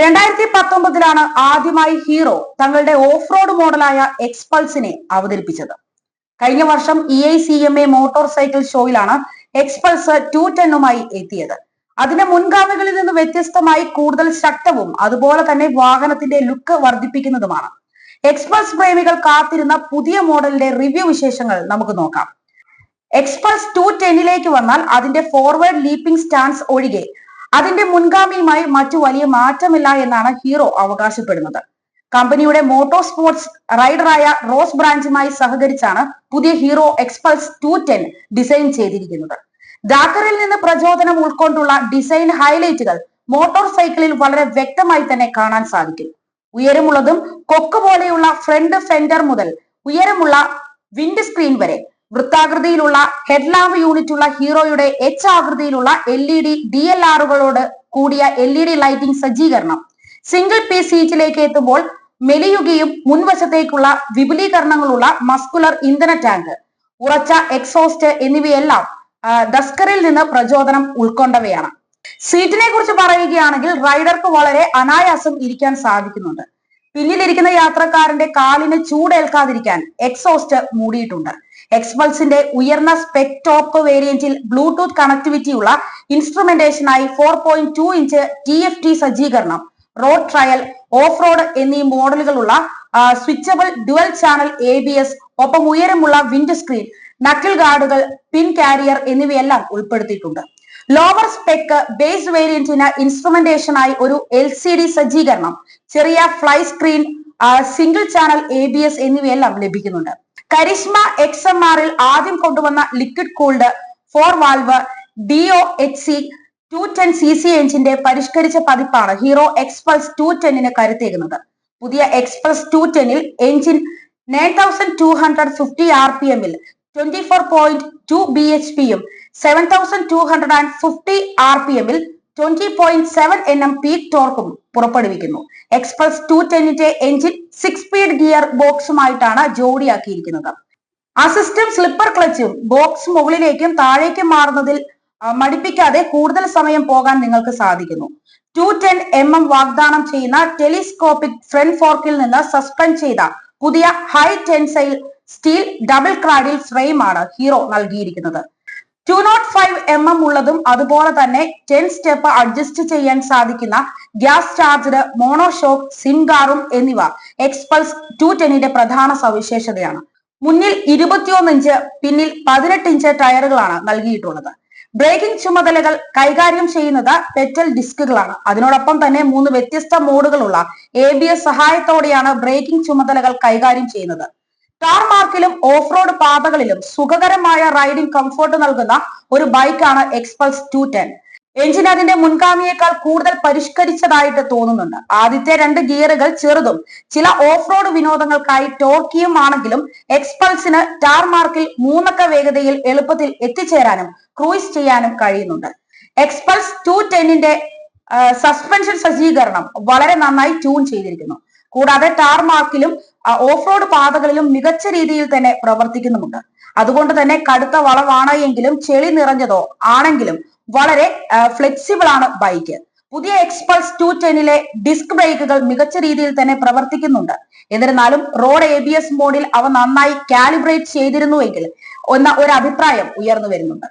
രണ്ടായിരത്തി പത്തൊമ്പതിലാണ് ആദ്യമായി ഹീറോ തങ്ങളുടെ ഓഫ് റോഡ് മോഡലായ എക്സ്പൾസിനെ അവതരിപ്പിച്ചത്. കഴിഞ്ഞ വർഷം E I C M A motor cycle ഷോയിലാണ് Xpulse two ടെന്നുമായി എത്തിയത്. അതിന്റെ മുൻഗാമികളിൽ നിന്ന് വ്യത്യസ്തമായി കൂടുതൽ ശക്തവും അതുപോലെ തന്നെ വാഹനത്തിന്റെ ലുക്ക് വർദ്ധിപ്പിക്കുന്നതുമാണ്. എക്സ്പൾസ് പ്രേമികൾ കാത്തിരുന്ന പുതിയ മോഡലിന്റെ റിവ്യൂ വിശേഷങ്ങൾ നമുക്ക് നോക്കാം. എക്സ്പൾസ് ടു ടെന്നിലേക്ക് വന്നാൽ അതിന്റെ ഫോർവേഡ് ലീപ്പിംഗ് സ്റ്റാൻസ് ഒഴികെ അതിന്റെ മുൻഗാമിയുമായി മറ്റു വലിയ മാറ്റമില്ല എന്നാണ് ഹീറോ അവകാശപ്പെടുന്നത്. കമ്പനിയുടെ മോട്ടോർ സ്പോർട്സ് റൈഡറായ റോസ് ബ്രാഞ്ചുമായി സഹകരിച്ചാണ് പുതിയ Hero Xpulse two ten design ചെയ്തിരിക്കുന്നത്. ഡാക്കറിൽ നിന്ന് പ്രചോദനം ഉൾക്കൊണ്ടുള്ള ഡിസൈൻ ഹൈലൈറ്റുകൾ മോട്ടോർ സൈക്കിളിൽ വളരെ വ്യക്തമായി തന്നെ കാണാൻ സാധിക്കും. ഉയരമുള്ളതും കൊക്ക് പോലെയുള്ള ഫ്രണ്ട് ഫെൻഡർ മുതൽ ഉയരമുള്ള വിൻഡ് സ്ക്രീൻ വരെ വൃത്താകൃതിയിലുള്ള ഹെഡ്ലാമ്പ് യൂണിറ്റ് ഉള്ള ഹീറോയുടെ എച്ച് ആകൃതിയിലുള്ള L E D D L ആറുകളോട് കൂടിയ എൽ ഇ ഡി ലൈറ്റിംഗ് സജ്ജീകരണം. സിംഗിൾ പീസ് സീറ്റിലേക്ക് എത്തുമ്പോൾ മെലിയുകയും മുൻവശത്തേക്കുള്ള വിപുലീകരണങ്ങളുള്ള മസ്കുലർ ഇന്ധന ടാങ്ക് ഉറച്ച എക്സോസ്റ്റ് എന്നിവയെല്ലാം ഡസ്കറിൽ നിന്ന് പ്രചോദനം ഉൾക്കൊണ്ടവയാണ്. സീറ്റിനെ കുറിച്ച് പറയുകയാണെങ്കിൽ റൈഡർക്ക് വളരെ അനായാസം ഇരിക്കാൻ സാധിക്കുന്നുണ്ട്. പിന്നിലിരിക്കുന്ന യാത്രക്കാരന്റെ കാലിന് ചൂടേൽക്കാതിരിക്കാൻ എക്സോസ്റ്റ് മൂടിയിട്ടുണ്ട്. എക്സ്പൾസിന്റെ ഉയർന്ന സ്പെക് ടോപ്പ് വേരിയന്റിൽ ബ്ലൂടൂത്ത് കണക്ടിവിറ്റിയുള്ള ഇൻസ്ട്രുമെന്റേഷനായി four point two inch T F T സജ്ജീകരണം. റോഡ് ട്രയൽ ഓഫ് റോഡ് എന്നീ മോഡലുകളുള്ള switchable dual channel A B S ഒപ്പം ഉയരമുള്ള വിൻഡ് സ്ക്രീൻ നക്കിൾ ഗാർഡുകൾ പിൻ കാരിയർ എന്നിവയെല്ലാം ഉൾപ്പെടുത്തിയിട്ടുണ്ട്. ലോവർ സ്പെക്ക് ബേസ് വേരിയന്റിന് ഇൻസ്ട്രുമെന്റേഷനായി ഒരു എൽ സി ഡി സജ്ജീകരണം ചെറിയ fly screen single channel A B S എന്നിവയെല്ലാം ലഭിക്കുന്നുണ്ട്. കരിഷ്മ എക്സ് എം ആറിൽ ആദ്യം കൊണ്ടുവന്ന liquid cooled four valve D O H C two ten C C എഞ്ചിന്റെ പരിഷ്കരിച്ച പതിപ്പാണ്. ഹീറോ എക്സ്പ്ലസ് ടു ടെന്നിന് കരുത്തേകുന്നത് പുതിയ Xpulse two ടെന്നിൽ engine nine thousand two hundred fifty R P എമ്മിൽ twenty four point two B H പിയും seven thousand two hundred and fifty R P എമ്മിൽ twenty point seven N M peak ടോർക്കും പുറപ്പെടുവിക്കുന്നു. Express two ടെന്നിന്റെ engine six speed gear ബോക്സുമായിട്ടാണ് ജോഡിയാക്കിയിരിക്കുന്നത്. Assystem slipper ക്ലച്ചും box മുകളിലേക്കും താഴേക്കും മാറുന്നതിൽ മടിപ്പിക്കാതെ കൂടുതൽ സമയം പോകാൻ നിങ്ങൾക്ക് സാധിക്കുന്നു. ടു ടെൻ എം എം വാഗ്ദാനം ചെയ്യുന്ന ടെലിസ്കോപ്പിക് ഫ്രണ്ട് ഫോർക്കിൽ നിന്ന് സസ്പെൻഡ് ചെയ്ത പുതിയ high tensile steel double cradle ഫ്രെയിമാണ് Hero നൽകിയിരിക്കുന്നത്. Two nought five M M ഉള്ളതും അതുപോലെ തന്നെ ടെൻ സ്റ്റെപ്പ് അഡ്ജസ്റ്റ് ചെയ്യാൻ സാധിക്കുന്ന ഗ്യാസ് ചാർജഡ് മോണോഷോക്ക് സിൻകാറും എന്നിവ എക്സ്പൾസ് ടു ടെന്നിന്റെ പ്രധാന സവിശേഷതയാണ്. മുന്നിൽ ഇരുപത്തിയൊന്ന് ഇഞ്ച് പിന്നിൽ പതിനെട്ട് ഇഞ്ച് ടയറുകളാണ് നൽകിയിട്ടുള്ളത്. ബ്രേക്കിംഗ് ചുമതലകൾ കൈകാര്യം ചെയ്യുന്നത് പെറ്റൽ ഡിസ്കുകളാണ്. അതിനോടൊപ്പം തന്നെ മൂന്ന് വ്യത്യസ്ത മോഡുകളുള്ള എ ബി എസ് സഹായത്തോടെയാണ് ബ്രേക്കിംഗ് ചുമതലകൾ കൈകാര്യം ചെയ്യുന്നത്. ടാർമാർക്കിലും ഓഫ് റോഡ് പാതകളിലും സുഖകരമായ റൈഡിംഗ് കംഫോർട്ട് നൽകുന്ന ഒരു ബൈക്കാണ് എക്സ്പൾസ് ടു ടെൻ എഞ്ചിൻ അതിന്റെ മുൻഗാമിയേക്കാൾ കൂടുതൽ പരിഷ്കരിച്ചതായിട്ട് തോന്നുന്നുണ്ട്. ആദ്യത്തെ രണ്ട് ഗിയറുകൾ ചെറുതും ചില ഓഫ് റോഡ് വിനോദങ്ങൾക്കായി ടോർക്കിയും ആണെങ്കിലും എക്സ്പൾസിന് ടാർമാർക്കിൽ മൂന്നക്ക വേഗതയിൽ എളുപ്പത്തിൽ എത്തിച്ചേരാനും ക്രൂയിസ് ചെയ്യാനും കഴിയുന്നുണ്ട്. എക്സ്പൾസ് ടു ടെന്നിന്റെ സസ്പെൻഷൻ സജ്ജീകരണം വളരെ നന്നായി ട്യൂൺ ചെയ്തിരിക്കുന്നു. കൂടാതെ ടാർമാർക്കിലും ഓഫ് റോഡ് പാതകളിലും മികച്ച രീതിയിൽ തന്നെ പ്രവർത്തിക്കുന്നുമുണ്ട്. അതുകൊണ്ട് തന്നെ കടുത്ത വളവാണ് എങ്കിലും ചെളി നിറഞ്ഞതോ ആണെങ്കിലും വളരെ ഫ്ലെക്സിബിൾ ആണ് ബൈക്ക് പുതിയ എക്സ്പൾസ് ടു ടെന്നിലെ ഡിസ്ക് ബ്രേക്കുകൾ മികച്ച രീതിയിൽ തന്നെ പ്രവർത്തിക്കുന്നുണ്ട്. എന്നിരുന്നാലും റോഡ് എ ബി എസ് മോഡിൽ അവ നന്നായി കാലിബ്രേറ്റ് ചെയ്തിരുന്നുവെങ്കിൽ എന്ന ഒരു അഭിപ്രായം ഉയർന്നു വരുന്നുണ്ട്.